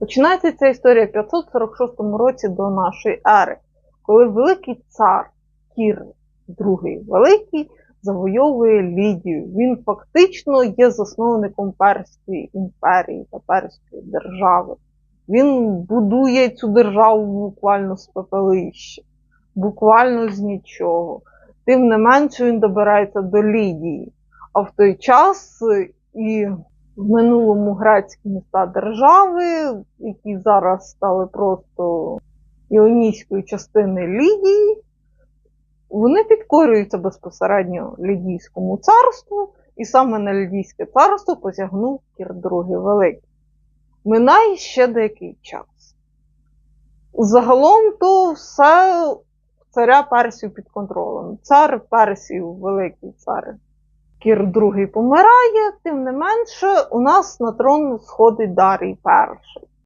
Починається ця історія в 546 році до нашої ери, коли великий цар Кір II Великий завойовує Лідію. Він фактично є засновником Перської імперії та Перської держави. Він будує цю державу буквально з пепелища, буквально з нічого. Тим не менше він добирається до Лідії. А в той час і в минулому грецькі міста держави, які зараз стали просто іонійською частиною Лідії, вони підкорюються безпосередньо Лідійському царству, і саме на Лідійське царство посягнув Кір II Великий. Минає ще деякий час. Загалом то все царя Персію під контролем. Цар Персію, великий цар Кір II помирає, тим не менше, у нас на трон сходить Дарій І.